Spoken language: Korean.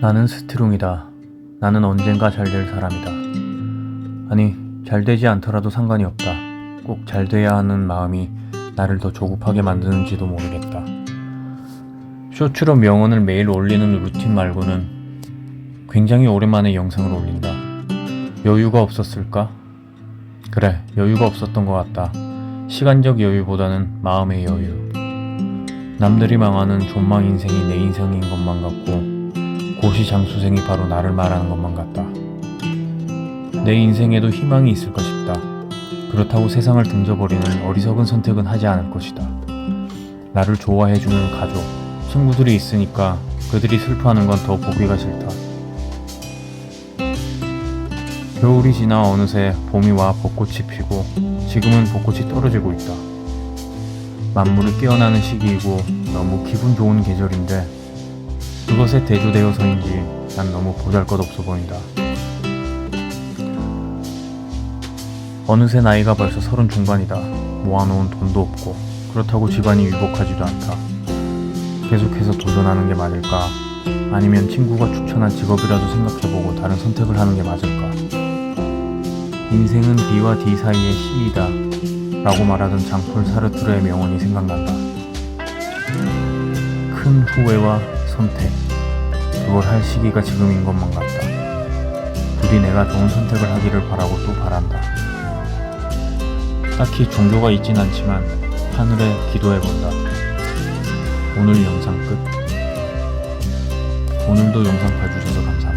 나는 스트롱이다. 나는 언젠가 잘 될 사람이다. 아니, 잘 되지 않더라도 상관이 없다. 꼭 잘 돼야 하는 마음이 나를 더 조급하게 만드는지도 모르겠다. 쇼츠로 명언을 매일 올리는 루틴 말고는 굉장히 오랜만에 영상을 올린다. 여유가 없었을까? 그래, 여유가 없었던 것 같다. 시간적 여유보다는 마음의 여유. 남들이 망하는 존망 인생이 내 인생인 것만 같고 고시장수생이 바로 나를 말하는 것만 같다. 내 인생에도 희망이 있을까 싶다. 그렇다고 세상을 등져버리는 어리석은 선택은 하지 않을 것이다. 나를 좋아해주는 가족, 친구들이 있으니까 그들이 슬퍼하는 건 더 보기가 싫다. 겨울이 지나 어느새 봄이 와 벚꽃이 피고 지금은 벚꽃이 떨어지고 있다. 만물을 깨어나는 시기이고 너무 기분 좋은 계절인데 그것에 대조되어서인지 난 너무 보잘것없어 보인다. 어느새 나이가 벌써 서른 중반이다. 모아놓은 돈도 없고 그렇다고 집안이 유복하지도 않다. 계속해서 도전하는 게 맞을까? 아니면 친구가 추천한 직업이라도 생각해보고 다른 선택을 하는 게 맞을까? 인생은 B와 D 사이의 C이다. 라고 말하던 장폴 사르트르의 명언이 생각난다. 큰 후회와 선택. 그걸 할 시기가 지금인 것만 같다. 부디 내가 좋은 선택을 하기를 바라고 또 바란다. 딱히 종교가 있진 않지만 하늘에 기도해본다. 오늘 영상 끝. 오늘도 영상 봐주셔서 감사합니다.